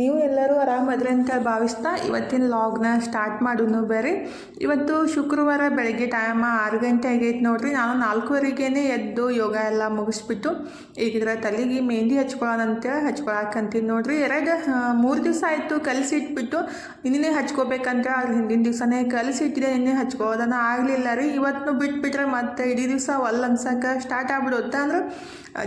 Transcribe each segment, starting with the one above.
ನೀವು ಎಲ್ಲರೂ ಆರಾಮದ್ರಿ ಅಂತ ಭಾವಿಸ್ತಾ ಇವತ್ತಿನ ಲಾಗ್ನ ಸ್ಟಾರ್ಟ್ ಮಾಡೋನು ಬೇರೆ. ಇವತ್ತು ಶುಕ್ರವಾರ ಬೆಳಗ್ಗೆ ಟೈಮ್ ಆರು ಗಂಟೆ ಆಗೈತೆ ನೋಡ್ರಿ. ನಾನು ನಾಲ್ಕುವರೆಗೆ ಎದ್ದು ಯೋಗ ಎಲ್ಲ ಮುಗಿಸ್ಬಿಟ್ಟು ಈಗ ತಲೆಗೆ ಮೆಹಂದಿ ಹಚ್ಕೊಳ್ಳೋಣ ಅಂತೇಳಿ ಹಚ್ಕೊಳಕಂತೀನಿ ನೋಡ್ರಿ. ಎರಡು ಮೂರು ದಿವಸ ಆಯಿತು ಕಲಸಿಟ್ಬಿಟ್ಟು ನಿನ್ನೆ ಹಚ್ಕೋಬೇಕಂತ ಅದ್ರ ಹಿಂದಿನ ದಿವಸನೇ ಕಲಸಿಟ್ಟಿದೆ ನಿನ್ನೆ ಹಚ್ಕೊಳ್ಳೋದನ್ನ ಆಗಲಿಲ್ಲ ರೀ. ಇವತ್ತು ಬಿಟ್ಬಿಟ್ರೆ ಮತ್ತೆ ಇಡೀ ದಿವಸ ಒಲ್ಲ ಅನ್ಸಕ್ಕೆ ಸ್ಟಾರ್ಟ್ ಆಗ್ಬಿಡುತ್ತೆ ಅಂದ್ರೆ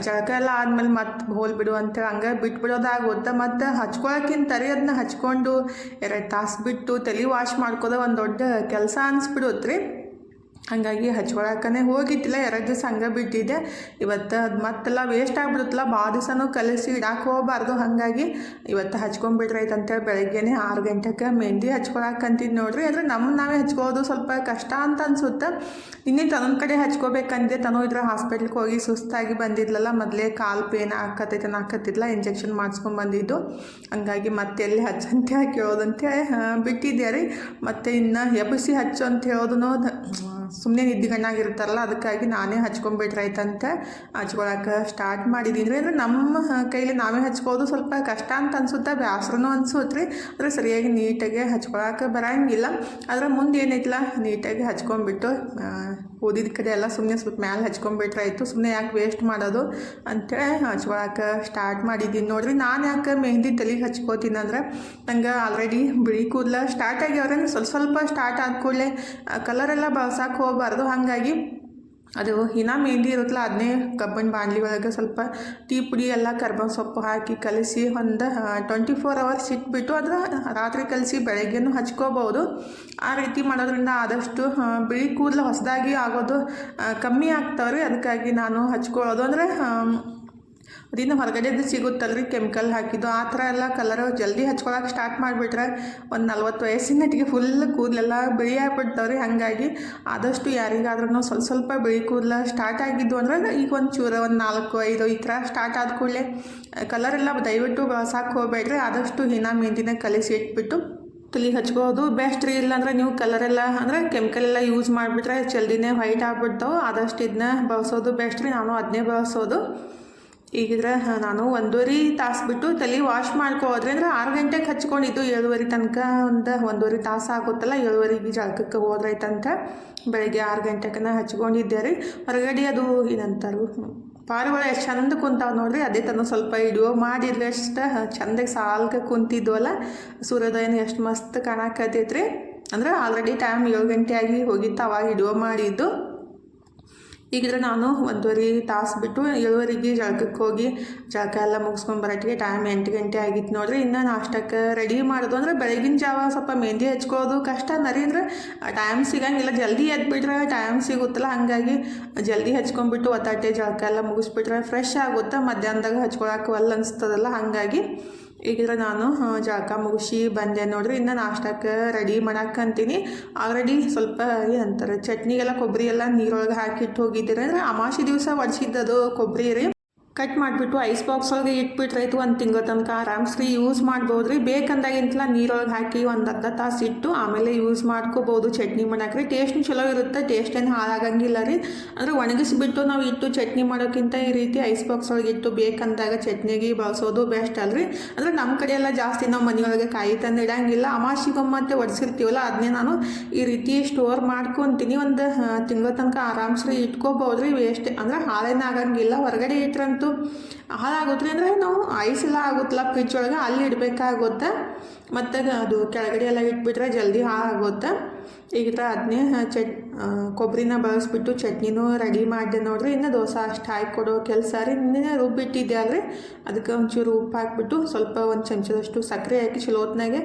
ಜಳಕ ಎಲ್ಲ ಆದ್ಮೇಲೆ ಮತ್ತೆ ಹೋಲ್ ಬಿಡು ಅಂತೇಳಿ ಹಂಗೆ ಬಿಟ್ಬಿಡೋದಾಗುತ್ತೆ. ಮತ್ತು ಹಚ್ಕೊಳಕ್ಕಿಂತ ತರಿ ಅದನ್ನ ಹಚ್ಕೊಂಡು ಎರಡು ತಾಸು ಬಿಟ್ಟು ತಲೆ ವಾಶ್ ಮಾಡ್ಕೋದ ಒಂದು ದೊಡ್ಡ ಕೆಲಸ ಅನ್ಸ್ಬಿಡುತ್ತೆ ರೀ ಹಾಗಾಗಿ ಹಚ್ಕೊಳಕ್ಕನೆ ಹೋಗಿದ್ದಿಲ್ಲ, ಎರಡು ದಿವಸ ಹಂಗೆ ಬಿಟ್ಟಿದ್ದೆ. ಇವತ್ತು ಅದು ಮತ್ತೆಲ್ಲ ವೇಸ್ಟ್ ಆಗ್ಬಿಡುತ್ತಲ್ಲ ಭಾಳ ದಿವಸನೂ ಕಲಿಸಿ ಇಡಕ್ಕೆ ಹೋಗಬಾರ್ದು. ಹಾಗಾಗಿ ಇವತ್ತು ಹಚ್ಕೊಂಡ್ಬಿಟ್ರೆ ಅಂತೇಳಿ ಬೆಳಗ್ಗೆನೆ ಆರು ಗಂಟೆಗೆ ಮೆಹಂದಿ ಹಚ್ಕೊಳಕ್ಕಂತಿದ್ದು ನೋಡ್ರಿ. ಅಂದರೆ ನಮ್ಮ ನಾವೇ ಹಚ್ಕೊಳ್ಳೋದು ಸ್ವಲ್ಪ ಕಷ್ಟ ಅಂತ ಅನ್ಸುತ್ತೆ. ಇನ್ನೇ ತನ್ನೊಂದು ಕಡೆ ಹಚ್ಕೋಬೇಕಂದೆ ತನೂ ಇದ್ರ ಹಾಸ್ಪಿಟ್ಲಿಗೆ ಹೋಗಿ ಸುಸ್ತಾಗಿ ಬಂದಿದ್ಲಲ್ಲ, ಮೊದಲೇ ಕಾಲು ಪೇನ್ ಆಕತೈತೆ ಹಾಕತ್ತಿದ್ಲ ಇಂಜೆಕ್ಷನ್ ಮಾಡಿಸ್ಕೊಂಡು ಬಂದಿದ್ದು. ಹಂಗಾಗಿ ಮತ್ತೆ ಎಲ್ಲಿ ಹಚ್ಚಂತೆ ಕೇಳೋದಂತೆ ಬಿಟ್ಟಿದ್ದೆ ರೀ. ಮತ್ತು ಇನ್ನು ಎಬಸಿ ಹಚ್ಚು ಅಂತ ಹೇಳೋದನ್ನು ಸುಮ್ಮನೆ ನಿದ್ದಿಗಣ್ಣಾಗಿರ್ತಾರಲ್ಲ, ಅದಕ್ಕಾಗಿ ನಾನೇ ಹಚ್ಕೊಂಡ್ಬಿಟ್ರಾಯ್ತಂತ ಹಚ್ಕೊಳಕ್ಕೆ ಸ್ಟಾರ್ಟ್ ಮಾಡಿದ್ದೀನಿ ಅಂದರೆ ನಮ್ಮ ಕೈಲಿ ನಾವೇ ಹಚ್ಕೋದು ಸ್ವಲ್ಪ ಕಷ್ಟ ಅಂತ ಅನ್ಸುತ್ತೆ ಬ್ಯಾಸ್ರೂ ಅನ್ಸುತ್ತೆ ರೀ ಆದರೆ ಸರಿಯಾಗಿ ನೀಟಾಗೆ ಹಚ್ಕೊಳಕ್ಕೆ ಬರಂಗಿಲ್ಲ. ಅದರ ಮುಂದೆ ಏನೈತಿಲ್ಲ ನೀಟಾಗಿ ಹಚ್ಕೊಂಡ್ಬಿಟ್ಟು ಓದಿದ ಕಡೆ ಎಲ್ಲ ಸುಮ್ಮನೆ ಸ್ವಲ್ಪ ಮ್ಯಾಲೆ ಹಚ್ಕೊಂಡ್ಬಿಟ್ರಾಯ್ತು ಸುಮ್ಮನೆ ಯಾಕೆ ವೇಸ್ಟ್ ಮಾಡೋದು? ಅಂತೇಳಿ ಹಚ್ಕೊಳಕ್ಕೆ ಸ್ಟಾರ್ಟ್ ಮಾಡಿದ್ದೀನಿ. ನೋಡ್ರಿ, ನಾನು ಯಾಕೆ ಮೆಹಂದಿ ತಲೆಗೆ ಹಚ್ಕೋತೀನಿ ಅಂದ್ರೆ, ನಂಗೆ ಆಲ್ರೆಡಿ ಬಿಳಿ ಕೂದಲ ಸ್ಟಾರ್ಟ್ ಆಗ್ಯಾವ್ರೆ ಸ್ವಲ್ಪ ಸ್ವಲ್ಪ ಸ್ಟಾರ್ಟ್ ಆದ ಕೂಡಲೇ ಕಲರೆಲ್ಲ ಬಳಸಕ್ಕೆ ಹೋಗಬಾರ್ದು. ಹಾಗಾಗಿ ಅದು ಇನ್ನು ಮೆಹಂದಿ ಇರುತ್ತಲ್ಲ ಅದನ್ನೇ ಕಬ್ಬಿನ ಬಾಣಲಿ ಒಳಗೆ ಸ್ವಲ್ಪ ಟೀ ಪುಡಿ ಎಲ್ಲ ಕರ್ಬೇವು ಸೊಪ್ಪು ಹಾಕಿ ಕಲಸಿ ಒಂದು ಟ್ವೆಂಟಿ ಫೋರ್ ಅವರ್ಸ್ ಇಟ್ಬಿಟ್ಟು ಅದರ ರಾತ್ರಿ ಕಲಸಿ ಬೆಳಗ್ಗೆನೂ ಹಚ್ಕೋಬೋದು ಆ ರೀತಿ ಮಾಡೋದ್ರಿಂದ ಆದಷ್ಟು ಬಿಳಿ ಕೂದಲು ಹೊಸದಾಗಿ ಆಗೋದು ಕಮ್ಮಿ ಆಗ್ತಾವ್ರಿ. ಅದಕ್ಕಾಗಿ ನಾನು ಹಚ್ಕೊಳ್ಳೋದು. ಅಂದರೆ ಅದಿನ್ನು ಹೊರಗಡೆದು ಸಿಗುತ್ತಲ್ರಿ ಕೆಮಿಕಲ್ ಹಾಕಿದ್ದು. ಆ ಥರ ಎಲ್ಲ ಕಲರ್ ಜಲ್ದಿ ಹಚ್ಕೊಳಕ್ಕೆ ಸ್ಟಾರ್ಟ್ ಮಾಡಿಬಿಟ್ರೆ ಒಂದು ನಲ್ವತ್ತು ವಯಸ್ಸಿನಟ್ಟಿಗೆ ಫುಲ್ ಕೂದಲೆಲ್ಲ ಬಿಳಿ ಆಗ್ಬಿಡ್ತಾವ್ರಿ. ಹಾಗಾಗಿ ಆದಷ್ಟು ಯಾರಿಗಾದ್ರೂ ಸ್ವಲ್ಪ ಸ್ವಲ್ಪ ಬಿಳಿ ಕೂದಲ ಸ್ಟಾರ್ಟ್ ಆಗಿದ್ದು ಅಂದ್ರೆ ಈಗ ಒಂದು ಚೂರು, ಒಂದು ನಾಲ್ಕು, ಐದು ಈ ಥರ ಸ್ಟಾರ್ಟ್ ಆದ ಕೂಡಲೇ ಕಲರ್ ಎಲ್ಲ ದಯವಿಟ್ಟು ಬಳಸಕ್ಕೆ ಹೋಗ್ಬೇಡ್ರಿ. ಆದಷ್ಟು ಹಿನ ಮೆಹಂದಿನ ಕಲಿಸಿ ಇಟ್ಬಿಟ್ಟು ತಲೆ ಹಚ್ಕೋದು ಬೆಸ್ಟ್ ರೀ ಇಲ್ಲಾಂದ್ರೆ ನೀವು ಕಲರೆಲ್ಲ ಅಂದರೆ ಕೆಮಿಕಲ್ ಎಲ್ಲ ಯೂಸ್ ಮಾಡಿಬಿಟ್ರೆ ಜಲ್ದಿನೇ ವೈಟ್ ಆಗ್ಬಿಡ್ತಾವೆ. ಆದಷ್ಟು ಇದನ್ನ ಬಳಸೋದು ಬೆಸ್ಟ್ ರೀ. ನಾನು ಅದನ್ನೇ ಬಳಸೋದು. ಈಗಿದ್ರೆ ನಾನು ಒಂದೂವರೆ ತಾಸು ಬಿಟ್ಟು ತಲೆ ವಾಶ್ ಮಾಡ್ಕೋದ್ರೆ ಅಂದ್ರೆ ಆರು ಗಂಟೆಗೆ ಹಚ್ಕೊಂಡಿದ್ದು ಏಳುವರೆ ತನಕ ಒಂದು, ಒಂದೂವರೆ ತಾಸು ಆಗುತ್ತಲ್ಲ ಏಳುವರೆಗೆ ಜಳಕಕ್ಕೆ ಹೋದ್ರೈತಂತ ಬೆಳಗ್ಗೆ ಆರು ಗಂಟೆಗೆ ಹಚ್ಕೊಂಡಿದ್ದೆ ರೀ. ಹೊರಗಡೆ ಅದು ಏನಂತಾರು, ಪಾರಿವಾಳ ಎಷ್ಟು ಚಂದ ಕುಂತಾವ ನೋಡ್ರಿ, ಅದೇ ತನ ಸ್ವಲ್ಪ ಇಡುವ ಮಾಡಿದ್ರೆ ಅಷ್ಟು ಚಂದಾಗಿ ಸಾಲ್ಗೆ ಕುಂತಿದ್ವಲ್ಲ, ಸೂರ್ಯೋದಯನ ಎಷ್ಟು ಮಸ್ತ್ ಕಾಣಕತ್ತೈತ್ರಿ. ಅಂದ್ರೆ ಆಲ್ರೆಡಿ ಟೈಮ್ ಏಳು ಗಂಟೆ ಆಗಿ ಹೋಗಿತ್ತು, ಅವಾಗ ಇಡುವ ಮಾಡಿದ್ದು. ಈಗಿದ್ರೆ ನಾನು ಒಂದೂವರೆ ತಾಸು ಬಿಟ್ಟು ಏಳುವರೆಗೆ ಜಳಕಕ್ಕೆ ಹೋಗಿ ಜಳಕ ಎಲ್ಲ ಮುಗಿಸ್ಕೊಂಡು ಟೈಮ್ ಎಂಟು ಗಂಟೆ ಆಗಿತ್ತು ನೋಡ್ರಿ. ಇನ್ನು ನಾಷ್ಟಕ್ಕೆ ರೆಡಿ ಮಾಡೋದು ಅಂದ್ರೆ ಬೆಳಗಿನ ಜಾವ ಸ್ವಲ್ಪ ಮೆಹಂದಿ ಹಚ್ಕೊಳ್ಳೋದು ಕಷ್ಟ ನರಿ ಅಂದ್ರೆ ಟೈಮ್ ಸಿಗಂಗಿಲ್ಲ. ಜಲ್ದಿ ಎದ್ಬಿಟ್ರೆ ಟೈಮ್ ಸಿಗುತ್ತಲ್ಲ. ಹಾಗಾಗಿ ಜಲ್ದಿ ಹಚ್ಕೊಂಡ್ಬಿಟ್ಟು ಒತ್ತಾಟೆ ಜಳಕ ಎಲ್ಲ ಮುಗಿಸ್ಬಿಟ್ರೆ ಫ್ರೆಶ್ ಆಗುತ್ತೆ ಮಧ್ಯಾಹ್ನದಾಗ ಹಚ್ಕೊಳಕ್ಕೆ ಒಲ್ಲ ಅನಿಸ್ತದಲ್ಲ. ಹಾಗಾಗಿ ಈಗಿದ್ರೆ ನಾನು ಜಳಕ ಮುಗಿಸಿ ಬಂದೆ ನೋಡ್ರಿ, ಇನ್ನು ನಾಷ್ಟಕ್ಕೆ ರೆಡಿ ಮಾಡಕ್ಕಂತೀನಿ ಆಲ್ರೆಡಿ ಸ್ವಲ್ಪ ಏನಂತಾರೆ ಚಟ್ನಿಗೆಲ್ಲ ಕೊಬ್ಬರಿ ಎಲ್ಲ ನೀರೊಳಗೆ ಹಾಕಿಟ್ಟು ಹೋಗಿದ್ದೀರಿ ಅಂದರೆ ಅಮಾವಾಸ್ಯೆ ದಿವಸ ಒಡ್ಸಿದ್ದದು ಕೊಬ್ಬರಿ ರೀ. ಕಟ್ ಮಾಡಿಬಿಟ್ಟು ಐಸ್ ಬಾಕ್ಸ್ ಒಳಗೆ ಇಟ್ಬಿಟ್ರಾಯ್ತು ಒಂದು ತಿಂಗಳ ತನಕ. ಆರಾಮ್ಸ್ರಿ ಯೂಸ್ ಮಾಡ್ಬೋದು ರೀ ಬೇಕಂದಾಗಿಂತಲ ನೀರೊಳಗೆ ಹಾಕಿ ಒಂದು ಅರ್ಧ ತಾಸು ಇಟ್ಟು ಆಮೇಲೆ ಯೂಸ್ ಮಾಡ್ಕೋಬೋದು ಚಟ್ನಿ ಮಾಡಕ್ಕೆ ರೀ ಚಲೋ ಇರುತ್ತೆ. ಟೇಸ್ಟ್ ಏನು ಹಾಳಾಗಂಗಿಲ್ಲ ರೀ. ಅಂದರೆ ಒಣಗಿಸಿಬಿಟ್ಟು ನಾವು ಇಟ್ಟು ಚಟ್ನಿ ಮಾಡೋಕ್ಕಿಂತ ಈ ರೀತಿ ಐಸ್ ಬಾಕ್ಸ್ ಒಳಗೆ ಇಟ್ಟು ಬೇಕಂದಾಗ ಚಟ್ನಿಗೆ ಬಳಸೋದು ಬೆಸ್ಟ್ ಅಲ್ರಿ. ಅಂದರೆ ನಮ್ಮ ಕಡೆ ಎಲ್ಲ ಜಾಸ್ತಿ ನಾವು ಮನೆಯೊಳಗೆ ಕಾಯಿ ತಂದು ಇಡಂಗಿಲ್ಲ. ಅಮಾಸಿಗೊಮ್ಮತ್ತೆ ಒಡಿಸಿರ್ತೀವಲ್ಲ ಅದನ್ನೇ ನಾನು ಈ ರೀತಿ ಸ್ಟೋರ್ ಮಾಡ್ಕೊತೀನಿ. ಒಂದು ತಿಂಗಳ ತನಕ ಆರಾಮ್ಸ್ರಿ ಇಟ್ಕೋಬೋದು ರೀ ವೇಸ್ಟ್ ಅಂದರೆ ಹಾಳೇನಾಗಂಗಿಲ್ಲ ಹೊರಗಡೆ ಇಟ್ರಂತೂ ಹಾಳಾಗುತ್ತೆ ಅಂದರೆ ನಾವು ಐಸ್ ಎಲ್ಲ ಆಗುತ್ತಲ್ಲ ಫ್ರಿಜ್ ಒಳಗೆ, ಅಲ್ಲಿ ಇಡಬೇಕಾಗುತ್ತೆ. ಮತ್ತು ಅದು ಕೆಳಗಡೆ ಎಲ್ಲ ಇಟ್ಬಿಟ್ರೆ ಜಲ್ದಿ ಹಾಳಾಗುತ್ತೆ. ಈಗ ಅದನ್ನೇ ಚಟ್ ಕೊಬ್ಬರಿನ ಬಳಸ್ಬಿಟ್ಟು ಚಟ್ನಿನೂ ರೆಡಿ ಮಾಡಿದೆ ನೋಡ್ರಿ. ಇನ್ನು ದೋಸೆ ಅಷ್ಟು ಹಾಕಿ ಕೊಡೋ ಕೆಲಸ. ರೀ, ನಿನ್ನೆ ರುಬ್ಬಿಟ್ಟಿದ್ದೆ ಅಲ್ರಿ ಅದಕ್ಕೆ ಒಂಚೂರು ಉಪ್ಪು ಹಾಕ್ಬಿಟ್ಟು ಸ್ವಲ್ಪ ಒಂದು ಚಮಚದಷ್ಟು ಸಕ್ಕರೆ ಹಾಕಿ ಚಲೋತ್ನಾಗೆ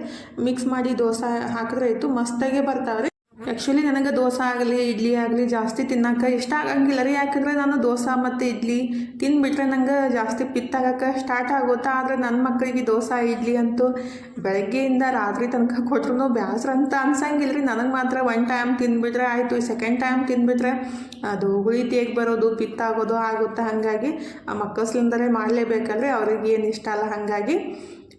ಮಿಕ್ಸ್ ಮಾಡಿ ದೋಸೆ ಹಾಕಿದ್ರೆ ಆಯಿತು. ಮಸ್ತಾಗೆ ಬರ್ತಾವೆ ಆ್ಯಕ್ಚುಲಿ ನನಗೆ ದೋಸೆ ಆಗಲಿ, ಇಡ್ಲಿ ಆಗಲಿ ಜಾಸ್ತಿ ತಿನ್ನಕ್ಕೆ ಇಷ್ಟ ಆಗಂಗಿಲ್ಲ ರೀ. ಯಾಕಂದರೆ ನಾನು ದೋಸೆ ಮತ್ತು ಇಡ್ಲಿ ತಿಂದುಬಿಟ್ರೆ ನಂಗೆ ಜಾಸ್ತಿ ಪಿತ್ತಾಗಕ್ಕೆ ಸ್ಟಾರ್ಟ್ ಆಗುತ್ತಾ. ಆದರೆ ನನ್ನ ಮಕ್ಕಳಿಗೆ ದೋಸೆ, ಇಡ್ಲಿ ಅಂತೂ ಬೆಳಗ್ಗೆಯಿಂದ ರಾತ್ರಿ ತನಕ ಕೊಟ್ರು ಬೇಸರ ಅಂತ ಅನ್ಸಂಗಿಲ್ಲ ರೀ. ನನಗೆ ಮಾತ್ರ ಒನ್ ಟೈಮ್ ತಿಂದ್ಬಿಟ್ರೆ ಆಯಿತು. ಸೆಕೆಂಡ್ ಟೈಮ್ ತಿಂದ್ಬಿಟ್ರೆ ಅದು ಹುಳಿ ತೇಗ್ ಬರೋದು, ಪಿತ್ತಾಗೋದು ಆಗುತ್ತೆ. ಹಾಗಾಗಿ ಆ ಮಕ್ಕಳಿಂದಲೇ ಮಾಡಲೇಬೇಕಲ್ರಿ. ಅವ್ರಿಗೆ ಏನು ಇಷ್ಟ ಅಲ್ಲ, ಹಾಗಾಗಿ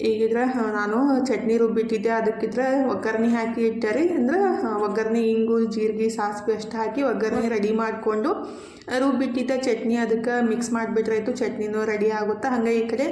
ಈಗಿದ್ರೆ ನಾನು ಚಟ್ನಿ ರುಬ್ಬಿಟ್ಟಿದ್ದೆ. ಅದಕ್ಕಿದ್ರೆ ಒಗ್ಗರಣೆ ಹಾಕಿ ಇಟ್ಟೆ ರೀ ಅಂದ್ರೆ ಒಗ್ಗರಣೆ ಇಂಗು ಜೀರಿಗೆ ಸಾಸಿವೆ ಅಷ್ಟು ಹಾಕಿ ಒಗ್ಗರಣೆ ರೆಡಿ ಮಾಡಿಕೊಂಡು ರುಬ್ಬಿಟ್ಟಿದ್ದ ಚಟ್ನಿ ಅದಕ್ಕೆ ಮಿಕ್ಸ್ ಮಾಡಿಬಿಟ್ರೆ ಆಯಿತು ಚಟ್ನಿನೂ ರೆಡಿ ಆಗುತ್ತೆ. ಹಂಗೆ ಈ ಕಡೆ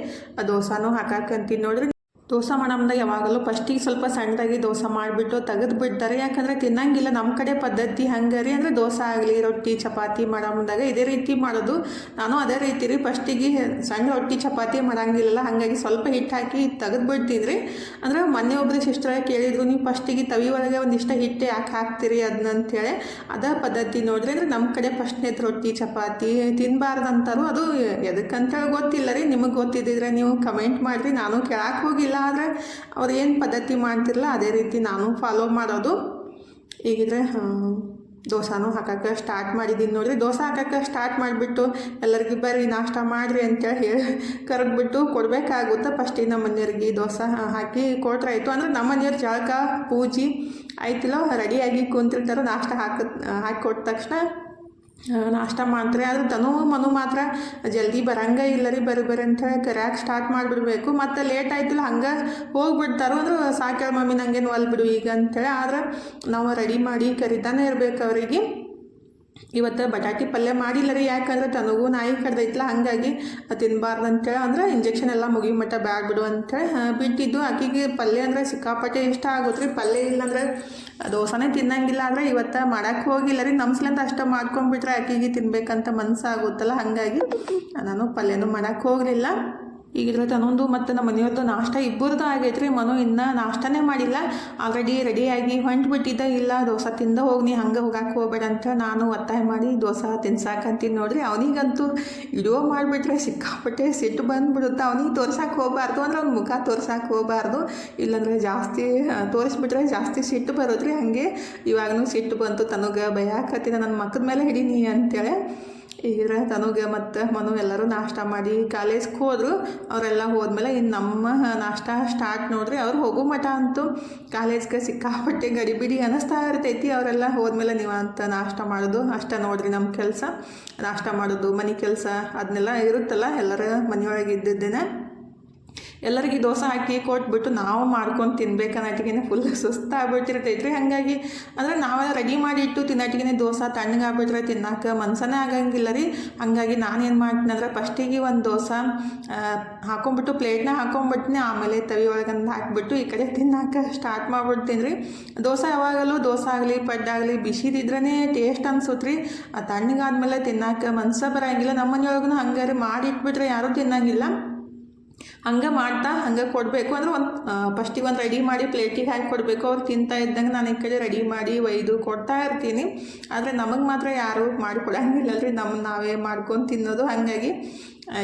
ದೋಸಾನು ಹಾಕಾಕಂತೀನಿ ನೋಡ್ರಿ. ದೋಸೆ ಮಾಡಮ್ದಾಗ ಯಾವಾಗಲೂ ಫಸ್ಟಿಗೆ ಸ್ವಲ್ಪ ಸಣ್ಣದಾಗಿ ದೋಸೆ ಮಾಡಿಬಿಟ್ಟು ತೆಗೆದು ಬಿಡ್ತಾರೆ ಯಾಕಂದರೆ ತಿನ್ನಂಗಿಲ್ಲ. ನಮ್ಮ ಕಡೆ ಪದ್ಧತಿ ಹಂಗೆ ರೀ ಅಂದರೆ ದೋಸೆ ಆಗಲಿ, ರೊಟ್ಟಿ, ಚಪಾತಿ ಮಾಡಮ್ದಾಗ ಇದೇ ರೀತಿ ಮಾಡೋದು. ನಾನು ಅದೇ ರೀತಿ ರೀ ಫಸ್ಟಿಗೆ ಸಣ್ಣ ರೊಟ್ಟಿ, ಚಪಾತಿ ಮಾಡಂಗಿಲ್ಲ ಹಾಗಾಗಿ ಸ್ವಲ್ಪ ಹಿಟ್ಟು ಹಾಕಿ ತೆಗೆದು ಬಿಡ್ತೀನಿ ರೀ ಅಂದ್ರೆ ಮೊನ್ನೆ ಒಬ್ಬರು ಸಿಸ್ಟರ್ ಕೇಳಿದ್ರು, ನೀವು ಫಸ್ಟಿಗೆ ತವಿ ಒಳಗೆ ಒಂದಿಷ್ಟು ಹಿಟ್ಟು ಯಾಕೆ ಹಾಕ್ತೀರಿ ಅದನ್ನಂತೇಳಿ ಅದೇ ಅದ ಪದ್ಧತಿ ನೋಡ್ರಿ. ಅಂದ್ರೆ ನಮ್ಮ ಕಡೆ ಫಸ್ಟ್ನೇದು ರೊಟ್ಟಿ, ಚಪಾತಿ ತಿನ್ನಬಾರ್ದಂತಾರು ಅದು ಎದಕ್ಕಂತೇಳಿ ಗೊತ್ತಿಲ್ಲ ರೀ. ನಿಮಗೆ ಗೊತ್ತಿದ್ದಿದ್ರೆ ನೀವು ಕಮೆಂಟ್ ಮಾಡಿರಿ. ನಾನು ಕೇಳಕ್ಕೆ ಹೋಗಿಲ್ಲ. ಆದರೆ ಅವ್ರು ಏನು ಪದ್ಧತಿ ಮಾಡ್ತಿರಲ್ಲ ಅದೇ ರೀತಿ ನಾನು ಫಾಲೋ ಮಾಡೋದು. ಈಗಿದ್ರೆ ದೋಸಾನೂ ಹಾಕಕ್ಕೆ ಸ್ಟಾರ್ಟ್ ಮಾಡಿದ್ದೀನಿ ನೋಡಿರಿ. ದೋಸೆ ಹಾಕಕ್ಕೆ ಸ್ಟಾರ್ಟ್ ಮಾಡಿಬಿಟ್ಟು ಎಲ್ಲರಿಗೂ ಬರ್ರಿ, ನಾಷ್ಟ ಮಾಡಿರಿ ಅಂತೇಳಿ ಹೇಳಿ ಕರೆದ್ಬಿಟ್ಟು ಕೊಡಬೇಕಾಗುತ್ತೆ. ಫಸ್ಟಿಗೆ ನಮ್ಮ ಮನೆಯವ್ರಿಗೆ ದೋಸೆ ಹಾಕಿ ಕೊಟ್ರೆ ಆಯಿತು. ಅಂದರೆ ನಮ್ಮ ಮನೆಯವ್ರ ಜಳಕ, ಪೂಜೆ, ಆಯ್ತಿಲ್ಲ ರೆಡಿಯಾಗಿ ಕುಂತಿರ್ತಾರೆ ನಾಷ್ಟ ಹಾಕ ಹಾಕಿ ಕೊಟ್ಟ ತಕ್ಷಣ ನಾಷ್ಟ ಮಾಡ್ತಾರೆ, ಆದ್ರೆ ತನು ಮನು ಮಾತ್ರ ಜಲ್ದಿ ಬರಂಗ ಇಲ್ಲ ರೀ, ಬರೀ ಬರಿ ಅಂತ ಕರ್ಯಾಕೆ ಸ್ಟಾರ್ಟ್ ಮಾಡಿಬಿಡ್ಬೇಕು. ಮತ್ತು ಲೇಟ್ ಆಯ್ತಿಲ್ಲ, ಹಂಗೆ ಹೋಗಿಬಿಡ್ತಾರೋ ಅಂದ್ರೆ, ಸಾಕ್ಯಾಳ ಮಮ್ಮಿ ನಂಗೇನು ಒಲ್ ಬಿಡು ಈಗ ಅಂತೇಳಿ ಆದ್ರೆ ನಾವು ರೆಡಿ ಮಾಡಿ ಕರಿತಾನೆ ಇರ್ಬೇಕು ಅವರಿಗೆ. ಇವತ್ತು ಬಟಾಟಿ ಪಲ್ಯ ಮಾಡಿಲ್ಲ ರೀ, ಯಾಕಂದ್ರೆ ತನಗೂ ನಾಯಿ ಕಡ್ದೈತ್ಲ, ಹಾಗಾಗಿ ತಿನ್ನಬಾರ್ದು ಅಂತೇಳಿ, ಅಂದ್ರೆ ಇಂಜೆಕ್ಷನ್ ಎಲ್ಲ ಮುಗಿ ಮಟ್ಟ ಬ್ಯಾಗ್ ಬಿಡು ಅಂತೇಳಿ ಬಿಟ್ಟಿದ್ದು. ಆಕಿಗೆ ಪಲ್ಯ ಅಂದ್ರೆ ಸಿಕ್ಕಾಪಟ್ಟೆ ಇಷ್ಟ ಆಗುತ್ತೆ ರೀ, ಪಲ್ಯ ಇಲ್ಲಂದ್ರೆ ದೋಸೆನೇ ತಿನ್ನಂಗಿಲ್ಲ ಅಂದ್ರೆ ಇವತ್ತು ಮಾಡಕ್ಕೆ ಹೋಗಿಲ್ಲ ರೀ. ನಮ್ಸ್ಲಂತ ಅಷ್ಟು ಮಾಡ್ಕೊಂಡ್ಬಿಟ್ರೆ ಆಕಿಗೆ ತಿನ್ಬೇಕಂತ ಮನಸ್ಸಾಗುತ್ತಲ್ಲ ಹಾಗಾಗಿ ನಾನು ಪಲ್ಯನೂ ಮಾಡಕ್ಕೆ ಹೋಗಲಿಲ್ಲ. ಈಗಿದ್ರೆ ತನ್ನೊಂದು ಮತ್ತು ನಮ್ಮ ಮನೆಯವ್ರದ್ದು ನಾಷ್ಟ ಇಬ್ಬರದ್ದು ಆಗೈತೆ ರೀ ಮನು ಇನ್ನೂ ನಾಷ್ಟನೇ ಮಾಡಿಲ್ಲ. ಆಲ್ರೆಡಿ ರೆಡಿಯಾಗಿ ಹೊಂಟ್ಬಿಟ್ಟಿದ್ದ. ಇಲ್ಲ, ದೋಸೆ ತಿಂದ ಹೋಗಿ, ನೀ ಹಂಗೆ ಹೋಗಕ್ಕೆ ಹೋಗ್ಬೇಡ ಅಂತ ನಾನು ಒತ್ತಾಯ ಮಾಡಿ ದೋಸೆ ತಿನ್ಸಾಕಂತೀನಿ ನೋಡ್ರಿ. ಅವನಿಗಂತೂ ಇಡೋ ಮಾಡಿಬಿಟ್ರೆ ಸಿಕ್ಕಾಪಟ್ಟೆ ಸಿಟ್ಟು ಬಂದುಬಿಡುತ್ತೆ. ಅವನಿಗೆ ತೋರ್ಸಕ್ಕೆ ಹೋಗಬಾರ್ದು ಅಂದ್ರೆ ಅವ್ನ ಮುಖ ತೋರ್ಸಕ್ಕೆ ಹೋಗಬಾರ್ದು. ಇಲ್ಲಾಂದ್ರೆ ಜಾಸ್ತಿ ತೋರಿಸ್ಬಿಟ್ರೆ ಜಾಸ್ತಿ ಸಿಟ್ಟು ಬರೋದ್ರಿ ಹಾಗೆ ಇವಾಗನೂ ಸಿಟ್ಟು ಬಂತು ತನಗೆ. ಭಯಾಕತ್ತಿನ ನನ್ನ ಮಕ್ಕದ ಮೇಲೆ ಹಿಡೀನಿ ಅಂತೇಳಿ. ಈಗಿದ್ರೆ ತನುಗೆ ಮತ್ತು ಮನು ಎಲ್ಲರೂ ನಾಷ್ಟ ಮಾಡಿ ಕಾಲೇಜ್ಗೆ ಹೋದರು. ಅವರೆಲ್ಲ ಹೋದ್ಮೇಲೆ ಇನ್ನು ನಮ್ಮ ನಾಷ್ಟ ಸ್ಟಾರ್ಟ್ ನೋಡ್ರಿ, ಅವ್ರು ಹೋಗೋ ಮಠ ಅಂತೂ ಕಾಲೇಜ್ಗೆ ಸಿಕ್ಕಾಪಟ್ಟೆ ಗಡಿಬಿಡಿ ಅನ್ನಿಸ್ತಾ ಇರ್ತೈತಿ. ಅವರೆಲ್ಲ ಹೋದ್ಮೇಲೆ ನೀವು ಅಂತ ನಾಷ್ಟ ಮಾಡೋದು, ಅಷ್ಟ ನೋಡ್ರಿ ನಮ್ಮ ಕೆಲಸ. ನಾಷ್ಟ ಮಾಡೋದು, ಮನೆ ಕೆಲಸ ಅದನ್ನೆಲ್ಲ ಇರುತ್ತಲ್ಲ, ಎಲ್ಲರ ಮನೆಯೊಳಗೆ ಇದ್ದಿದ್ದೇನೆ. ಎಲ್ಲರಿಗೆ ದೋಸೆ ಹಾಕಿ ಕೊಟ್ಬಿಟ್ಟು ನಾವು ಮಾಡ್ಕೊಂಡು ತಿನ್ಬೇಕನ್ನಟಿಗೆ ಫುಲ್ ಸುಸ್ತಾಗ್ಬಿಟ್ಟಿರ್ತೈತ್ರಿ ಹಾಗಾಗಿ ಅಂದರೆ ನಾವೆಲ್ಲ ರೆಡಿ ಮಾಡಿ ಇಟ್ಟು ತಿನ್ನಟಿಗೆ ದೋಸೆ ತಣ್ಣಗೆ ಆಗ್ಬಿಟ್ರೆ ತಿನ್ನಕ್ಕೆ ಮನ್ಸನೇ ಆಗಂಗಿಲ್ಲ ರೀ. ಹಾಗಾಗಿ ನಾನೇನು ಮಾಡ್ತೀನಿ ಅಂದ್ರೆ ಫಸ್ಟಿಗೆ ಒಂದು ದೋಸೆ ಆ, ಹಾಕೊಂಬಿಟ್ಟು ಪ್ಲೇಟ್ನ ಹಾಕೊಂಬಿಟ್ಟಿನಿ ಆಮೇಲೆ ತವಿ ಒಳಗಂದು ಹಾಕ್ಬಿಟ್ಟು ಈ ಕಡೆ ತಿನ್ನೋಕೆ ಸ್ಟಾರ್ಟ್ ಮಾಡ್ಬಿಡ್ತೀನಿ ರೀ. ದೋಸೆ ಯಾವಾಗಲೂ ದೋಸೆ ಆಗಲಿ ಪಡ್ಡಾಗಲಿ ಬಿಸಿದಿದ್ರೇ ಟೇಸ್ಟ್ ಅನ್ಸುತ್ತೆ ರೀ. ತಣ್ಣಗಾದ್ಮೇಲೆ ತಿನ್ನೋಕೆ ಮನ್ಸ ಬರೋಂಗಿಲ್ಲ. ನಮ್ಮ ಮನೆಯೊಳಗೂ ಹಂಗಾರೆ ಮಾಡಿಟ್ಬಿಟ್ರೆ ಯಾರೂ ತಿನ್ನಂಗಿಲ್ಲ. ಹಂಗೆ ಮಾಡ್ತಾ, ಹಂಗೆ ಕೊಡಬೇಕು ಅಂದ್ರೆ ಒಂದು ಫಸ್ಟಿಗೆ ಒಂದು ರೆಡಿ ಮಾಡಿ ಪ್ಲೇಟಿಗೆ ಹಾಕಿ ಕೊಡಬೇಕು. ಅವ್ರು ತಿಂತಾ ಇದ್ದಂಗೆ ನಾನು ಈ ಕಡೆ ರೆಡಿ ಮಾಡಿ ಒಯ್ದು ಕೊಡ್ತಾ ಇರ್ತೀನಿ. ಆದರೆ ನಮಗೆ ಮಾತ್ರ ಯಾರು ಮಾಡಿಕೊಡಂಗಿಲ್ಲ ಅಲ್ರಿ. ರೀ ನಮ್ಮ ನಾವೇ ಮಾಡ್ಕೊಂಡು ತಿನ್ನೋದು. ಹಾಗಾಗಿ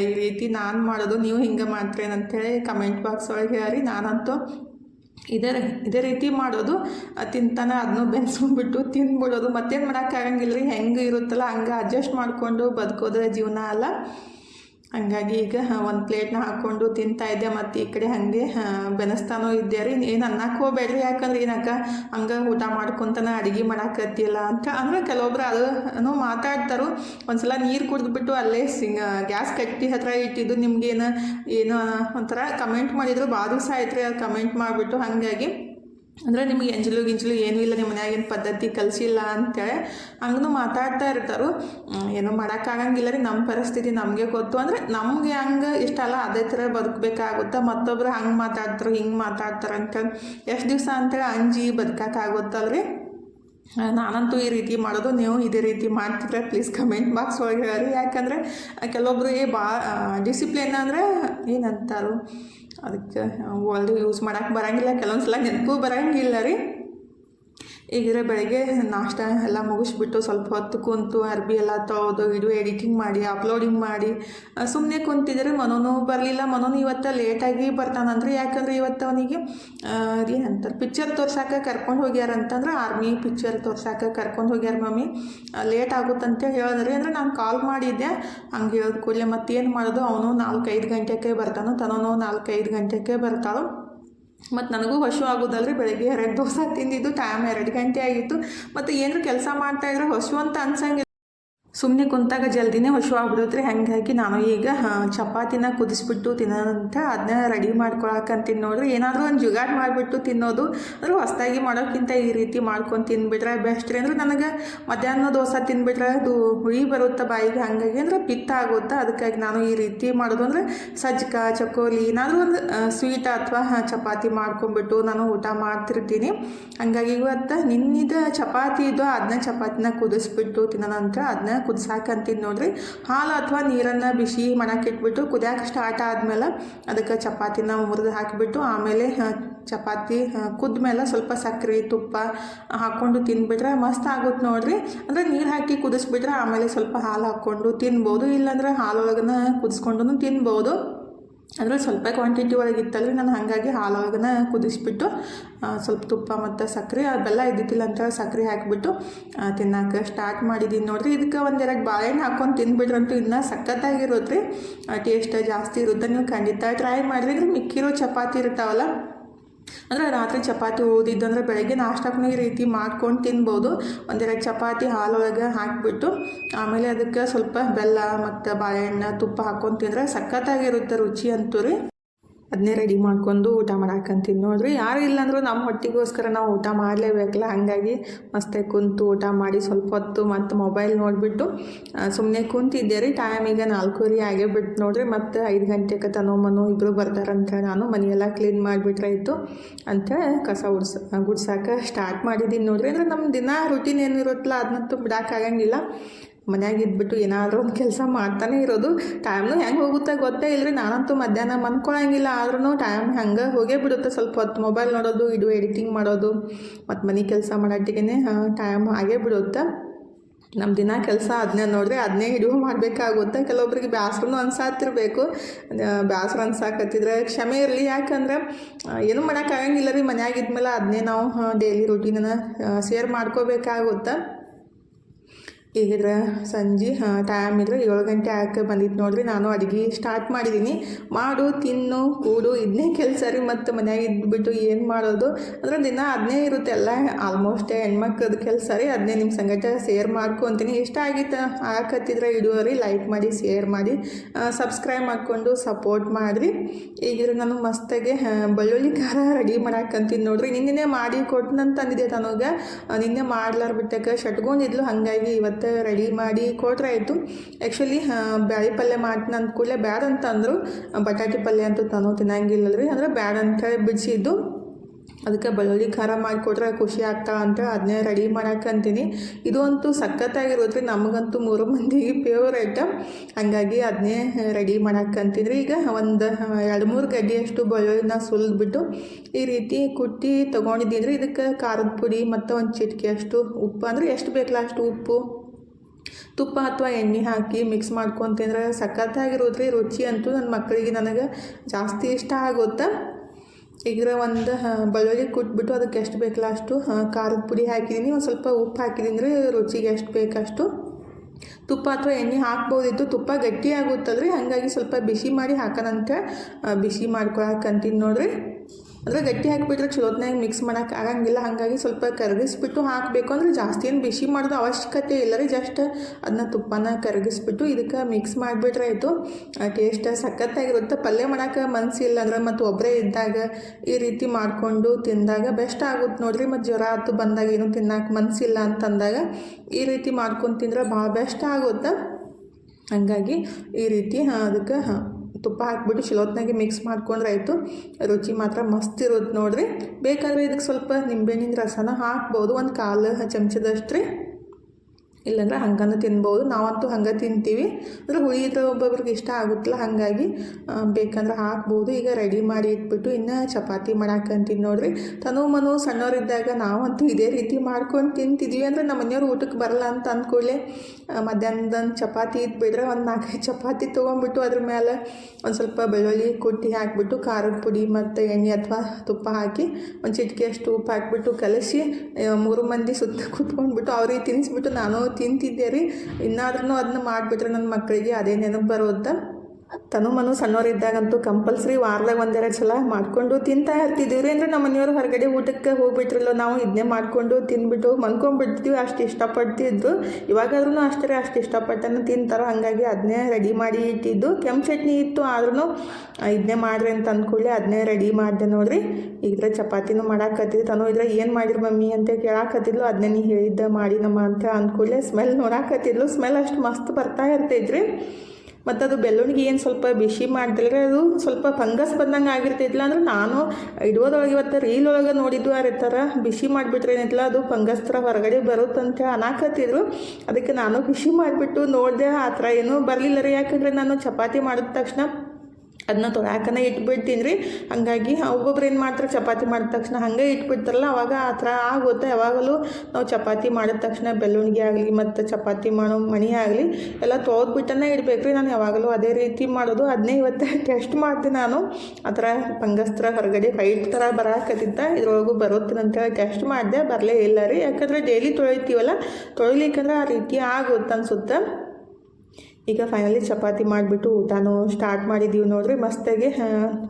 ಈ ರೀತಿ ನಾನು ಮಾಡೋದು, ನೀವು ಹಿಂಗೆ ಮಾಡ್ತೀರೇನಂತೇಳಿ ಕಮೆಂಟ್ ಬಾಕ್ಸ್ ಒಳಗೆ ಹೇಳಿ. ನಾನಂತೂ ಇದೇ ಇದೇ ರೀತಿ ಮಾಡೋದು. ತಿಂತಾನೆ ತಿಂತಾನ ಅದನ್ನು ಬೆನ್ಸ್ಕೊಂಡ್ಬಿಟ್ಟು ತಿಂದ್ಬಿಡೋದು ಮತ್ತೇನು ಮಾಡೋಕ್ಕಾಗಂಗಿಲ್ಲ ರೀ ಹೆಂಗೆ ಇರುತ್ತಲ್ಲ, ಹಂಗೆ ಅಡ್ಜಸ್ಟ್ ಮಾಡಿಕೊಂಡು ಬದುಕೋದ್ರೆ ಜೀವನ ಅಲ್ಲ. ಹಂಗಾಗಿ ಈಗ ಒಂದು ಪ್ಲೇಟ್ನ ಹಾಕ್ಕೊಂಡು ತಿಂತಾ ಇದ್ದೆ. ಮತ್ತು ಈ ಕಡೆ ಹಾಗೆ ಬೆನಸ್ತಾನೂ ಇದ್ದೆ ರೀ. ಏನು ಅನ್ನಕ್ಕೆ ಹೋಗ್ಬೇಡ್ರಿ. ಯಾಕಂದ್ರೆ ಏನಕ್ಕ, ಹಂಗೆ ಊಟ ಮಾಡ್ಕೊತಾನೆ ಅಡುಗೆ ಮಾಡಾಕತ್ತಿಲ್ಲ ಅಂತ. ಅಂದ್ರೆ ಕೆಲವೊಬ್ರು ಅದನ್ನು ಮಾತಾಡ್ತಾರೋ. ಒಂದ್ಸಲ ನೀರು ಕುಡಿದ್ಬಿಟ್ಟು ಅಲ್ಲೇ ಸಿಂಗ, ಗ್ಯಾಸ್ ಕಟ್ಟಿ ಹತ್ರ ಇಟ್ಟಿದ್ದು. ನಿಮ್ಗೇನು, ಏನು ಒಂಥರ ಕಮೆಂಟ್ ಮಾಡಿದ್ರು. ಭಾಳ ದಿವಸ ಆಯ್ತು ರೀ ಅದು ಕಮೆಂಟ್ ಮಾಡಿಬಿಟ್ಟು ಹಾಗಾಗಿ ಅಂದರೆ ನಿಮಗೆ ಎಂಜಲು ಗಿಂಜಲು ಏನೂ ಇಲ್ಲ ನಿಮ್ಮ ಏನು ಪದ್ಧತಿ ಕಲಿಸಿಲ್ಲ ಅಂತೇಳಿ ಹಂಗೂ ಮಾತಾಡ್ತಾ ಇರ್ತಾರೆ. ಏನು ಮಾಡೋಕ್ಕಾಗಂಗಿಲ್ಲ ರೀ ನಮ್ಮ ಪರಿಸ್ಥಿತಿ ನಮಗೆ ಗೊತ್ತು. ಅಂದರೆ ನಮಗೆ ಹಂಗೆ ಇಷ್ಟ ಅಲ್ಲ ಅದೇ ಥರ ಬದುಕಬೇಕಾಗುತ್ತೆ. ಮತ್ತೊಬ್ರು ಹಂಗೆ ಮಾತಾಡ್ತಾರೆ ಹಿಂಗೆ ಮಾತಾಡ್ತಾರೆ ಅಂತೇಳಿ ಎಷ್ಟು ದಿವಸ ಅಂತೇಳಿ ಅಂಜಿ ಬದುಕೋಕ್ಕಾಗುತ್ತಲ್ಲ ರೀ ಆ, ನಾನಂತೂ ಈ ರೀತಿ ಮಾಡೋದು ನೀವು ಇದೇ ರೀತಿ ಮಾಡ್ತಿದ್ರೆ ಪ್ಲೀಸ್ ಕಮೆಂಟ್ ಬಾಕ್ಸ್ ಒಳಗೆ ಹೇಳಿ. ಯಾಕಂದರೆ ಕೆಲವೊಬ್ರಿಗೆ ಬಾ ಡಿಸಿಪ್ಲಿನ್ ಅಂದರೆ ಏನಂತಾರು? ಅದಕ್ಕೆ ಹೊಲ್ದು ಯೂಸ್ ಮಾಡಕ್ಕೆ ಬರಂಗಿಲ್ಲ ಕೆಲವೊಂದು ಸಲ ನೆನಪು ಬರೋಂಗಿಲ್ಲ ರೀ. ಈಗಿದ್ರೆ ಬೆಳಗ್ಗೆ ನಾಷ್ಟ ಎಲ್ಲ ಮುಗಿಸ್ಬಿಟ್ಟು ಸ್ವಲ್ಪ ಹೊತ್ತು ಕುಂತು ಅರ್ಬಿ ಎಲ್ಲ ತೊಳೆದು ಇದು ಎಡಿಟಿಂಗ್ ಮಾಡಿ ಅಪ್ಲೋಡಿಂಗ್ ಮಾಡಿ ಸುಮ್ಮನೆ ಕುಂತಿದ್ರೆ ಮನೋನು ಬರಲಿಲ್ಲ. ಮನೋನು ಇವತ್ತು ಲೇಟಾಗಿ ಬರ್ತಾನಂದ್ರೆ ಯಾಕಂದ್ರೆ ಇವತ್ತು ಅವನಿಗೆ ಏನಂತಾರೆ ಪಿಕ್ಚರ್ ತೋರ್ಸಾಕ ಕರ್ಕೊಂಡು ಹೋಗ್ಯಾರ ಅಂತಂದ್ರೆ ಆರ್ಮಿ ಪಿಕ್ಚರ್ ತೋರ್ಸಾಕ ಕರ್ಕೊಂಡು ಹೋಗ್ಯಾರ ಮಮ್ಮಿ ಲೇಟ್ ಆಗುತ್ತಂತ ಹೇಳಿದ್ರಿ ಅಂದ್ರೆ ನಾನು ಕಾಲ್ ಮಾಡಿದ್ದೆ. ಹಂಗೆ ಹೇಳಿದ ಕೂಡಲೇ ಮತ್ತೇನು ಮಾಡೋದು? ಅವನು ನಾಲ್ಕೈದು ಗಂಟೆಗೆ ಬರ್ತಾನೋ, ತನೋನು ನಾಲ್ಕೈದು ಗಂಟೆಗೆ ಬರ್ತಾಳೋ. ಮತ್ತು ನನಗೂ ಹಸು ಆಗೋದಲ್ರಿ, ಬೆಳಗ್ಗೆ ಎರಡು ದೋಸೆ ತಿಂದಿದ್ದು ಟೈಮ್ ಎರಡು ಗಂಟೆ ಆಗಿತ್ತು. ಮತ್ತು ಏನಾರು ಕೆಲಸ ಮಾಡ್ತಾಯಿದ್ರೆ ಹಸು ಅಂತ ಅನ್ಸಂಗಿಲ್ಲ. ಸುಮ್ಮನೆ ಕುಂತಾಗ ಜಲ್ದಿನೇ ಆಗ್ಬಿಡುತ್ತೆ ಹಾಗಾಗಿ ನಾನು ಈಗ ಚಪಾತಿನ ಕುದಿಸ್ಬಿಟ್ಟು ತಿನ್ನೋದಂತ ಅದನ್ನ ರೆಡಿ ಮಾಡ್ಕೊಳಕಂತೀನಿ ನೋಡ್ರಿ. ಏನಾದರೂ ಒಂದು ಜುಗಾಡ್ ಮಾಡಿಬಿಟ್ಟು ತಿನ್ನೋದು ಅಂದ್ರೆ ಹೊಸದಾಗಿ ಮಾಡೋಕ್ಕಿಂತ ಈ ರೀತಿ ಮಾಡ್ಕೊಂಡು ತಿನ್ಬಿಟ್ರೆ ಬೆಸ್ಟ್ ರೀ. ಅಂದ್ರೆ ನನಗೆ ಮಧ್ಯಾಹ್ನ ದೋಸೆ ತಿನ್ಬಿಟ್ರೆ ಅದು ಹುಳಿ ಬರುತ್ತೆ ಬಾಯಿಗೆ? ಹಾಗಾಗಿ ಅಂದ್ರೆ ಪಿತ್ತ ಆಗುತ್ತೆ? ಅದಕ್ಕಾಗಿ ನಾನು ಈ ರೀತಿ ಮಾಡೋದು. ಅಂದರೆ ಸಜ್ಕ ಚಕೋಲಿ ಏನಾದರೂ ಒಂದು ಸ್ವೀಟ್ ಅಥವಾ ಚಪಾತಿ ಮಾಡ್ಕೊಂಡ್ಬಿಟ್ಟು ನಾನು ಊಟ ಮಾಡ್ತಿರ್ತೀನಿ. ಹಂಗಾಗಿ ಇವತ್ತು ನಿನ್ನಿದ ಚಪಾತಿ ಇದು ಅದನ್ನ ಚಪಾತಿನ ಕುದಿಸ್ಬಿಟ್ಟು ನಂತರ ಅದನ್ನ ಕುದಿಸಾಕಂತೀನಿ ನೋಡ್ರಿ. ಹಾಲು ಅಥವಾ ನೀರನ್ನು ಬಿಸಿ ಮಣಕ್ಕೆ ಇಟ್ಬಿಟ್ಟು ಕುದಿಯಾಕೆ ಸ್ಟಾರ್ಟ್ ಆದಮೇಲೆ ಅದಕ್ಕೆ ಚಪಾತಿನ ಮುರಿದು ಹಾಕಿಬಿಟ್ಟು ಆಮೇಲೆ ಚಪಾತಿ ಕುದ್ದ ಮೇಲೆ ಸ್ವಲ್ಪ ಸಕ್ಕರೆ ತುಪ್ಪ ಹಾಕ್ಕೊಂಡು ತಿನ್ಬಿಟ್ರೆ ಮಸ್ತ್ ಆಗುತ್ತೆ ನೋಡ್ರಿ. ಅಂದರೆ ನೀರು ಹಾಕಿ ಕುದಿಸ್ಬಿಟ್ರೆ ಆಮೇಲೆ ಸ್ವಲ್ಪ ಹಾಲು ಹಾಕ್ಕೊಂಡು ತಿನ್ಬೋದು. ಇಲ್ಲಾಂದ್ರೆ ಹಾಲೊಳಗನ ಕುದಿಸ್ಕೊಂಡು ತಿನ್ಬೋದು. ಅಂದರೆ ಸ್ವಲ್ಪ ಕ್ವಾಂಟಿಟಿ ಒಳಗೆ ಇತ್ತಲ್ಲ ನಾನು ಹಾಗಾಗಿ ಹಾಲೊಳಗನ ಕುದಿಸ್ಬಿಟ್ಟು ಸ್ವಲ್ಪ ತುಪ್ಪ ಮತ್ತು ಸಕ್ಕರೆ, ಆ, ಬೆಲ್ಲ ಇದ್ದಿದ್ದಿಲ್ಲ ಅಂತ ಸಕ್ಕರೆ ಹಾಕಿಬಿಟ್ಟು ತಿನ್ನಕ್ಕೆ ಸ್ಟಾರ್ಟ್ ಮಾಡಿದ್ದೀನಿ ನೋಡಿರಿ. ಇದಕ್ಕೆ ಒಂದೆರಡು ಬಾಳೆಹಣ್ಣು ಹಾಕ್ಕೊಂಡು ತಿಂದ್ಬಿಟ್ರಂತೂ ಇನ್ನೂ ಸಖತ್ತಾಗಿರುತ್ತೆ ರೀ ಟೇಸ್ಟ್ ಜಾಸ್ತಿ ಇರುತ್ತೆ ನೀವು ಖಂಡಿತ ಟ್ರೈ ಮಾಡಿದ್ರೆ ಮಿಕ್ಕಿರೋ ಚಪಾತಿ ಇರ್ತಾವಲ್ಲ ಅಂದರೆ ರಾತ್ರಿ ಚಪಾತಿ ಉಳಿದಿದ್ದು ಅಂದರೆ ಬೆಳಗ್ಗೆ ನಾಷ್ಟಕ್ಕೂ ಈ ರೀತಿ ಮಾಡ್ಕೊಂಡು ತಿನ್ಬೋದು. ಒಂದೆರಡು ಚಪಾತಿ ಹಾಲೊಳಗೆ ಹಾಕಿಬಿಟ್ಟು ಆಮೇಲೆ ಅದಕ್ಕೆ ಸ್ವಲ್ಪ ಬೆಲ್ಲ ಮತ್ತು ಬಾಳೆಹಣ್ಣು ತುಪ್ಪ ಹಾಕ್ಕೊಂಡು ತಿಂದರೆ ಸಖತ್ತಾಗಿರುತ್ತೆ ರುಚಿ ಅಂತೂ ರೀ. ಅದನ್ನೇ ರೆಡಿ ಮಾಡ್ಕೊಂಡು ಊಟ ಮಾಡಾಕಂತೀನಿ ನೋಡ್ರಿ. ಯಾರು ಇಲ್ಲಾಂದ್ರೂ ನಮ್ಮ ಹೊಟ್ಟಿಗೋಸ್ಕರ ನಾವು ಊಟ ಮಾಡಲೇಬೇಕಲ್ಲ. ಹಾಗಾಗಿ ಮಸ್ತೆ ಕುಂತು ಊಟ ಮಾಡಿ ಸ್ವಲ್ಪ ಹೊತ್ತು ಮತ್ತು ಮೊಬೈಲ್ ನೋಡಿಬಿಟ್ಟು ಸುಮ್ಮನೆ ಕುಂತಿದ್ದೆ ರೀ ಟೈಮ್ ಈಗ ನಾಲ್ಕೂವರೆ ಆಗೇ ಬಿಟ್ಟು ನೋಡ್ರಿ. ಮತ್ತು ಐದು ಗಂಟೆಗೆ ತನೋ ಮನು ಇಬ್ಬರು ಬರ್ತಾರಂತ ನಾನು. ಮನೆಯೆಲ್ಲ ಕ್ಲೀನ್ ಮಾಡಿಬಿಟ್ರೆ ಆಯಿತು ಅಂತ ಕಸ ಉಡ್ಸ, ಗುಡ್ಸಾಕ ಸ್ಟಾರ್ಟ್ ಮಾಡಿದ್ದೀನಿ ನೋಡ್ರಿ. ಅಂದರೆ ನಮ್ಮ ದಿನ ರುಟೀನ್ ಏನಿರುತ್ತಲ್ಲ ಅದನ್ನಂತೂ ಬಿಡೋಕ್ಕಾಗಂಗಿಲ್ಲ ಮನ್ಯಾಗ ಇದ್ಬಿಟ್ಟು ಏನಾದರೂ ಒಂದು ಕೆಲಸ ಮಾಡ್ತಾನೆ ಇರೋದು. ಟೈಮ್ನು ಹೆಂಗೆ ಹೋಗುತ್ತೆ ಗೊತ್ತೇ ಇಲ್ಲರಿ ನಾನಂತೂ ಮಧ್ಯಾಹ್ನ ಮನ್ಕೊಳಂಗಿಲ್ಲ. ಆದ್ರೂ ಟೈಮ್ ಹಂಗೆ ಹೋಗೇ ಬಿಡುತ್ತೆ. ಸ್ವಲ್ಪ ಹೊತ್ತು ಮೊಬೈಲ್ ನೋಡೋದು, ಇದು ಎಡಿಟಿಂಗ್ ಮಾಡೋದು, ಮತ್ತು ಮನೆ ಕೆಲಸ ಮಾಡೋಟ್ಟಿಗೆ ಟೈಮ್ ಆಗೇ ಬಿಡುತ್ತೆ. ನಮ್ಮ ದಿನ ಕೆಲಸ ಅದನ್ನೇ ನೋಡಿದ್ರೆ ಅದನ್ನೇ ಹಿಡಿಯೋ ಮಾಡಬೇಕಾಗುತ್ತೆ. ಕೆಲವೊಬ್ರಿಗೆ ಬ್ಯಾಸ್ರೂ ಅನ್ಸಾತಿರ್ಬೇಕು. ಬೇಸರ ಅನ್ಸಾಕತ್ತಿದ್ರೆ ಕ್ಷಮೆ ಇರಲಿ. ಯಾಕಂದ್ರೆ ಏನು ಏನೂ ಮಾಡೋಕ್ಕಾಗಂಗಿಲ್ಲ ರೀ ಮನ್ಯಾಗ ಇದ್ಮೇಲೆ ಅದನ್ನೇ ನಾವು ಡೈಲಿ ರುಟೀನನ್ನು ಶೇರ್ ಮಾಡ್ಕೋಬೇಕಾಗುತ್ತೆ. ಈಗಿದ್ರೆ ಸಂಜೆ ಟೈಮ್ ಇದ್ರೆ ಏಳು ಗಂಟೆ ಹಾಕಿ ಬಂದಿತ್ತು ನೋಡ್ರಿ. ನಾನು ಅಡುಗೆ ಸ್ಟಾರ್ಟ್ ಮಾಡಿದ್ದೀನಿ ಮಾಡು, ತಿನ್ನು, ಕೂಡು ಇದನ್ನೇ ಕೆಲಸ ರೀ. ಮತ್ತು ಮನ್ಯಾಗ ಇದ್ಬಿಟ್ಟು ಏನು ಮಾಡೋದು? ಅಂದ್ರೆ ದಿನ ಅದನ್ನೇ ಇರುತ್ತೆ ಎಲ್ಲ. ಆಲ್ಮೋಸ್ಟ್ ಹೆಣ್ಮಕ್ಳದ್ದು ಕೆಲಸ ರೀ. ಅದನ್ನೇ ನಿಮ್ಮ ಸಂಗಟ ಶೇರ್ ಮಾಡ್ಕೊತೀನಿ ಇಷ್ಟ ಆಗಿತ್ತು? ಹಾಕತ್ತಿದ್ರೆ ಇಡುವರಿ ಲೈಕ್ ಮಾಡಿ ಶೇರ್ ಮಾಡಿ ಸಬ್ಸ್ಕ್ರೈಬ್ ಮಾಡಿಕೊಂಡು ಸಪೋರ್ಟ್ ಮಾಡಿರಿ. ಈಗಿದ್ರೆ ನಾನು ಮಸ್ತಾಗೆ ಬಳ್ಳುಳ್ಳಿ ಖಾರ ರೆಡಿ ಮಾಡಾಕಂತೀನಿ ನೋಡ್ರಿ. ನಿನ್ನೆ ಮಾಡಿ ಕೊಟ್ಟು ನಂತಂದಿದೆ ತನಗೆ. ನಿನ್ನೆ ಮಾಡ್ಲಾರ ಬಿಟ್ಟಕ್ಕೆ. ಶಟ್ಕೊಂಡಿದ್ಲು ಹಾಗಾಗಿ ಇವತ್ತು ರೆಡಿ ಮಾಡಿ ಕೊಟ್ರೆ ಆಯಿತು ಆ್ಯಕ್ಚುಲಿ ಬ್ಯಾಳಿ ಪಲ್ಯ ಮಾಡ್ತೀನಿ ಅಂದ ಕೂಡಲೇ ಬ್ಯಾಡ ಅಂತ ಅಂದರು ಬಟಾಟೆ ಪಲ್ಯ ಅಂತೂ ತಾನು ರೀ ಅಂದರೆ ಬ್ಯಾಡ ಅಂತೇಳಿ ಬಿಡಿಸಿದ್ದು. ಅದಕ್ಕೆ ಬೆಳ್ಳುಳ್ಳಿ ಖಾರ ಮಾಡಿಕೊಟ್ರೆ ಖುಷಿ ಆಗ್ತಾ ಅಂತ ಅದನ್ನೇ ರೆಡಿ ಮಾಡಕ್ಕಂತೀನಿ ಇದು ಅಂತೂ ಸಖತ್ತಾಗಿರುತ್ತೆ ನಮಗಂತೂ ಮೂರು ಮಂದಿಗೆ ಫೇವ್ರೇಟ್ ಹಂಗಾಗಿ ಅದನ್ನೇ ರೆಡಿ ಮಾಡಕ್ಕಂತೀನಿ ಈಗ ಒಂದು ಎರಡು, ಮೂರು ಗಡ್ಡೆಯಷ್ಟು ಬೆಳ್ಳುಳ್ಳಿನ ಸುಲಿದ್ಬಿಟ್ಟು ಈ ರೀತಿ ಕುಟ್ಟಿ ತೊಗೊಂಡಿದ್ದೀನಿ ರೀ ಇದಕ್ಕೆ ಖಾರದ ಪುಡಿ ಮತ್ತು ಒಂದು ಚಿಟಿಕೆಯಷ್ಟು ಉಪ್ಪು. ಅಂದರೆ ಎಷ್ಟು ಬೇಕಲ್ಲ ಅಷ್ಟು ಉಪ್ಪು. ತುಪ್ಪ ಅಥವಾ ಎಣ್ಣೆ ಹಾಕಿ ಮಿಕ್ಸ್ ಮಾಡ್ಕೊಂಡು ತಿಂದ್ರೆ ಸಖತ್ತಾಗಿರೋದು ರೀ ರುಚಿ ಅಂತೂ ನನ್ನ ಮಕ್ಕಳಿಗೆ ನನಗೆ ಜಾಸ್ತಿ ಇಷ್ಟ ಆಗುತ್ತೆ. ಈಗ ಒಂದು ಬೆಳ್ಳುಳ್ಳಿ ಕುಟ್ಬಿಟ್ಟು ಅದಕ್ಕೆ ಎಷ್ಟು ಬೇಕಲ್ಲ ಅಷ್ಟು ಖಾರದ ಪುಡಿ ಹಾಕಿದ್ದೀನಿ, ಒಂದು ಸ್ವಲ್ಪ ಉಪ್ಪು ಹಾಕಿದ್ದೀನಿ ರೀ ರುಚಿಗೆ ಎಷ್ಟು ಬೇಕಷ್ಟು. ತುಪ್ಪ ಅಥವಾ ಎಣ್ಣೆ ಹಾಕ್ಬೋದಿತ್ತು, ತುಪ್ಪ ಗಟ್ಟಿ ಆಗುತ್ತಲ್ರಿ ಹಾಗಾಗಿ ಸ್ವಲ್ಪ ಬಿಸಿ ಮಾಡಿ ಹಾಕೋಣಂತೆ ಬಿಸಿ ಮಾಡ್ಕೊಳಕಂತೀನಿ ನೋಡ್ರಿ. ಅಂದರೆ ಗಟ್ಟಿ ಹಾಕಿಬಿಟ್ರೆ ಚಲೋತ್ನಾಗ ಮಿಕ್ಸ್ ಮಾಡೋಕೆ ಆಗಂಗಿಲ್ಲ. ಹಾಗಾಗಿ ಸ್ವಲ್ಪ ಕರಗಿಸ್ಬಿಟ್ಟು ಹಾಕಬೇಕು ಅಂದರೆ ಜಾಸ್ತಿ ಏನು ಬಿಸಿ ಮಾಡೋದು ಅವಶ್ಯಕತೆ ಇಲ್ಲ ರೀ. ಜಸ್ಟ್ ಅದನ್ನ ತುಪ್ಪನ ಕರಗಿಸ್ಬಿಟ್ಟು ಇದಕ್ಕೆ ಮಿಕ್ಸ್ ಮಾಡಿಬಿಟ್ರೆ ಆಯಿತು. ಟೇಸ್ಟ್ ಸಖತ್ತಾಗಿರುತ್ತೆ. ಪಲ್ಯ ಮಾಡೋಕೆ ಮನಸ್ಸಿಲ್ಲ ಅಂದ್ರೆ ಮತ್ತು ಒಬ್ಬರೇ ಇದ್ದಾಗ ಈ ರೀತಿ ಮಾಡಿಕೊಂಡು ತಿಂದಾಗ ಬೆಸ್ಟ್ ಆಗುತ್ತೆ ನೋಡ್ರಿ. ಮತ್ತು ಜ್ವರ ಆತು ಬಂದಾಗ ಏನು ತಿನ್ನಕ್ಕೆ ಮನಸ್ಸಿಲ್ಲ ಅಂತಂದಾಗ ಈ ರೀತಿ ಮಾಡ್ಕೊಂಡು ತಿಂದ್ರೆ ಭಾಳ ಬೆಸ್ಟ್ ಆಗುತ್ತೆ. ಹಂಗಾಗಿ ಈ ರೀತಿ ಅದಕ್ಕೆ, ಹಾಂ. ತುಪ್ಪ ಹಾಕ್ಬಿಟ್ಟು ಶಿಲೋತ್ನಾಗೆ ಮಿಕ್ಸ್ ಮಾಡ್ಕೊಂಡ್ರೆ ಆಯಿತು. ರುಚಿ ಮಾತ್ರ ಮಸ್ತ್ ಇರುತ್ತೆ ನೋಡ್ರಿ. ಬೇಕಾದ್ರೆ ಇದಕ್ಕೆ ಸ್ವಲ್ಪ ನಿಂಬೆಹಣ್ಣಿನ ರಸನ ಹಾಕ್ಬೋದು. ಒಂದು ಕಾಲು ಚಮಚದಷ್ಟು ರೀ ಇಲ್ಲಾಂದ್ರೆ ಹಂಗನೂ ತಿನ್ಬೋದು. ನಾವಂತೂ ಹಂಗೆ ತಿಂತೀವಿ. ಅಂದರೆ ಹುಳಿ ಇದ್ರೆ ಒಬ್ಬೊಬ್ರಿಗೆ ಇಷ್ಟ ಆಗುತ್ತಲ್ಲ, ಹಾಗಾಗಿ ಬೇಕಂದ್ರೆ ಹಾಕ್ಬೋದು. ಈಗ ರೆಡಿ ಮಾಡಿ ಇಟ್ಬಿಟ್ಟು ಇನ್ನು ಚಪಾತಿ ಮಾಡಾಕಂತೀನಿ ನೋಡ್ರಿ. ತನು ಮನು ಸಣ್ಣವರಿದ್ದಾಗ ನಾವಂತೂ ಇದೇ ರೀತಿ ಮಾಡ್ಕೊಂಡು ತಿಂತಿದ್ವಿ. ಅಂದರೆ ನಮ್ಮ ಮನೆಯವ್ರು ಊಟಕ್ಕೆ ಬರಲ್ಲ ಅಂತ ಅಂದ್ಕೊಳ್ಳಿ ಮಧ್ಯಾಹ್ನದ ಚಪಾತಿ ಇಟ್ಬಿಟ್ರೆ ಒಂದು ನಾಲ್ಕೈದು ಚಪಾತಿ ತೊಗೊಂಡ್ಬಿಟ್ಟು ಅದ್ರ ಮೇಲೆ ಒಂದು ಸ್ವಲ್ಪ ಬೆಳ್ಳುಳ್ಳಿ, ಕುಟ್ಟಿ ಹಾಕಿಬಿಟ್ಟು, ಖಾರದ ಪುಡಿ ಮತ್ತು ಎಣ್ಣೆ ಅಥವಾ ತುಪ್ಪ ಹಾಕಿ ಒಂದು ಚಿಟಿಕೆಯಷ್ಟು ಉಪ್ಪು ಹಾಕಿಬಿಟ್ಟು ಕಲಸಿ ಮೂರು ಮಂದಿ ಸುತ್ತ ಕುತ್ಕೊಂಡ್ಬಿಟ್ಟು ಅವ್ರಿಗೆ ತಿನ್ನಿಸ್ಬಿಟ್ಟು ನಾನು ತಿಂತಿದ್ದೆ ರೀ. ಇನ್ನಾದ್ರೂ ಅದನ್ನ ಮಾಡಿಬಿಟ್ರೆ ನನ್ನ ಮಕ್ಕಳಿಗೆ ಅದೇ ನೆನಪು ಬರುತ್ತೆ ತನು ಮನು ಸಣ್ಣವರಿದ್ದಾಗಂತೂ ಕಂಪಲ್ಸರಿ ವಾರದಾಗ ಒಂದೆರಡು ಸಲ ಮಾಡಿಕೊಂಡು ತಿಂತಾ ಇರ್ತಿದ್ವಿ ರೀ ಅಂದರೆ ನಮ್ಮ ಮನೆಯವರು ಹೊರಗಡೆ ಊಟಕ್ಕೆ ಹೋಗ್ಬಿಟ್ರಲ್ಲ, ನಾವು ಇದನ್ನೇ ಮಾಡಿಕೊಂಡು ತಿಂದ್ಬಿಟ್ಟು ಮನ್ಕೊಂಡ್ಬಿಡ್ತೀವಿ ಅಷ್ಟು ಇಷ್ಟಪಡ್ತಿದ್ರು. ಇವಾಗಾದ್ರೂ ಅಷ್ಟೇ ಅಷ್ಟು ಇಷ್ಟಪಟ್ಟನ್ನು ತಿಂತಾರೋ ಹಾಗಾಗಿ ಅದನ್ನೇ ರೆಡಿ ಮಾಡಿ ಇಟ್ಟಿದ್ದು. ಕೆಂಪು ಚಟ್ನಿ ಇತ್ತು ಆದ್ರೂ ಇದನ್ನೇ ಮಾಡ್ರಿ ಅಂತ ಅಂದ್ಕೊಳ್ಳಿ ಅದನ್ನೇ ರೆಡಿ ಮಾಡಿದೆ ನೋಡ್ರಿ. ಇದ್ರೆ ಚಪಾತಿನೂ ಮಾಡಾಕತ್ತಿದ್ದೆ. ತನು ಇದ್ರೆ, ಏನು ಮಾಡಿರಿ ಮಮ್ಮಿ? ಅಂತ ಕೇಳಾಕತ್ತಿದ್ಲು. ಅದನ್ನೇ ನೀ ಹೇಳಿದ್ದೆ ಮಾಡಿ ನಮ್ಮ ಅಂತ ಅಂದ್ಕೊಳ್ಳೆ. ಸ್ಮೆಲ್ ನೋಡಾಕತ್ತಿದ್ಲು. ಸ್ಮೆಲ್ ಅಷ್ಟು ಮಸ್ತ್ ಬರ್ತಾ ಇರ್ತೈತ್ರಿ. ಮತ್ತು ಅದು ಬೆಳ್ಳುಳ್ಳಿಗೆ ಏನು ಸ್ವಲ್ಪ ಬಿಸಿ ಮಾಡಿದ್ರೆ ಅದು ಸ್ವಲ್ಪ ಫಂಗಸ್ ಬಂದಂಗೆ ಆಗಿರ್ತೈತಿಲ್ಲ ಅಂದ್ರೆ ನಾನು ಇಡುವುದೊಳಗೆ ಇವತ್ತು ರೀಲ್ ಒಳಗೆ ನೋಡಿದ್ದು ಆ ಥರ ಬಿಸಿ ಮಾಡಿಬಿಟ್ರೆ ಏನಿಲ್ಲ ಅದು ಫಂಗಸ್ ಥರ ಹೊರಗಡೆ ಬರುತ್ತಂತ ಅನಾಕತ್ತಿದ್ರು. ಅದಕ್ಕೆ ನಾನು ಬಿಸಿ ಮಾಡಿಬಿಟ್ಟು ನೋಡಿದೆ ಆ ಥರ ಏನೂ ಬರಲಿಲ್ಲ ರೀ. ಯಾಕಂದರೆ ನಾನು ಚಪಾತಿ ಮಾಡಿದ ತಕ್ಷಣ ಅದನ್ನ ತೊಳ್ಯಾಕನ ಇಟ್ಬಿಡ್ತೀನಿ ರೀ. ಹಂಗಾಗಿ ಒಬ್ಬೊಬ್ರು ಏನು ಮಾಡ್ತಾರೆ, ಚಪಾತಿ ಮಾಡಿದ ತಕ್ಷಣ ಹಾಗೆ ಇಟ್ಬಿಡ್ತಾರಲ್ಲ, ಅವಾಗ ಆ ಥರ ಆಗುತ್ತೆ? ಯಾವಾಗಲೂ ನಾವು ಚಪಾತಿ ಮಾಡಿದ ತಕ್ಷಣ ಬೆಳ್ಳುಳ್ಳಿಗೆ ಆಗಲಿ, ಮತ್ತು ಚಪಾತಿ ಮಾಡೋ ಮಣಿ ಆಗಲಿ, ಎಲ್ಲ ತೊಳೆದ್ಬಿಟ್ಟನೇ ಇಡ್ಬೇಕು ರೀ ನಾನು ಯಾವಾಗಲೂ ಅದೇ ರೀತಿ ಮಾಡೋದು. ಅದನ್ನೇ ಇವತ್ತು ಟೆಸ್ಟ್ ಮಾಡ್ತೀನಿ ನಾನು. ಆ ಥರ ಫಂಗಸ್ತ್ರ ಹೊರಗಡೆ ಫೈಟ್ ಥರ ಬರಾಕತ್ತಿದ್ದ ಇದ್ರೊಳಗೂ ಬರುತ್ತೆ ಅಂತೇಳಿ ಟೆಸ್ಟ್ ಮಾಡಿದೆ. ಬರಲೇ ಇಲ್ಲ ರೀ. ಯಾಕಂದರೆ ಡೈಲಿ ತೊಳಿತೀವಲ್ಲ, ತೊಳಿಲಿಕ್ಕಂದ್ರೆ ಆ ರೀತಿ ಆಗುತ್ತೆ ಅನ್ಸುತ್ತೆ. ಈಗ ಫೈನಲಿ ಚಪಾತಿ ಮಾಡಿಬಿಟ್ಟು ಊಟನೂ ಸ್ಟಾರ್ಟ್ ಮಾಡಿದ್ದೀವಿ ನೋಡ್ರಿ. ಮಸ್ತಾಗಿ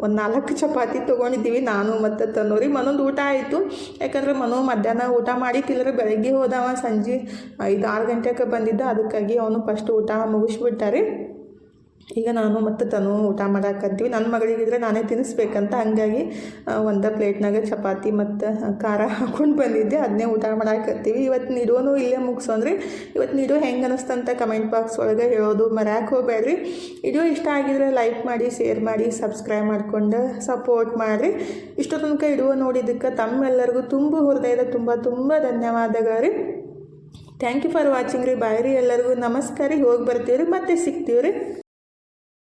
ಒಂದು ನಾಲ್ಕು ಚಪಾತಿ ತೊಗೊಂಡಿದ್ದೀವಿ ನಾನು ಮತ್ತು ತನ್ನೋರಿ. ಮನೊಂದು ಊಟ ಆಯಿತು. ಯಾಕಂದ್ರೆ ಮನೋ ಮಧ್ಯಾಹ್ನ ಊಟ ಮಾಡಿ ಮಾಡಿತ್ತಿಲ್ಲರೆ ಬೆಳಗ್ಗೆ ಹೋದವ ಸಂಜೆ ಐದು ಆರು ಗಂಟೆಗೆ ಬಂದಿದ್ದ, ಅದಕ್ಕಾಗಿ ಅವನು ಫಸ್ಟ್ ಊಟ ಮುಗಿಸ್ಬಿಟ್ಟಾರೆ. ಈಗ ನಾನು ಮತ್ತು ತನು ಊಟ ಮಾಡಾಕತ್ತೀವಿ ನನ್ನ ಮಗಳಿಗಿದ್ರೆ ನಾನೇ ತಿನ್ನಿಸ್ಬೇಕಂತ ಹಂಗಾಗಿ ಒಂದು ಪ್ಲೇಟ್ನಾಗ ಚಪಾತಿ ಮತ್ತು ಖಾರ ಹಾಕೊಂಡು ಬಂದಿದ್ದೆ. ಅದನ್ನೇ ಊಟ ಮಾಡಾಕತ್ತೀವಿ ಇವತ್ತು ನೀಡೋನು ಇಲ್ಲೇ ಮುಗಿಸೋನ್ರಿ ಇವತ್ತು ನೀಡೋ ಹೆಂಗೆ ಅನಿಸ್ತಂತ ಕಮೆಂಟ್ ಬಾಕ್ಸ್ ಒಳಗೆ ಹೇಳೋದು ಮರ್ಯಾಕೆ ಹೋಗ್ಬೇಡ್ರಿ. ವಿಡಿಯೋ ಇಷ್ಟ ಆಗಿದ್ರೆ ಲೈಕ್ ಮಾಡಿ ಶೇರ್ ಮಾಡಿ ಸಬ್ಸ್ಕ್ರೈಬ್ ಮಾಡ್ಕೊಂಡು ಸಪೋರ್ಟ್ ಮಾಡಿರಿ. ಇಷ್ಟೋ ತನಕ ಇಡುವ ನೋಡಿದ್ದಕ್ಕೆ ತಮ್ಮೆಲ್ಲರಿಗೂ ತುಂಬ ಹೃದಯದ ತುಂಬ ತುಂಬ ಧನ್ಯವಾದಗಳು ರೀ ಥ್ಯಾಂಕ್ ಯು ಫಾರ್ ವಾಚಿಂಗ್ ರೀ. ಬಾಯ್ ರೀ ಎಲ್ಲರಿಗೂ. ನಮಸ್ಕಾರ. ರೀ ಹೋಗಿ ಬರ್ತೀವಿ ರೀ ಮತ್ತೆ ಸಿಗ್ತೀವಿ ರೀ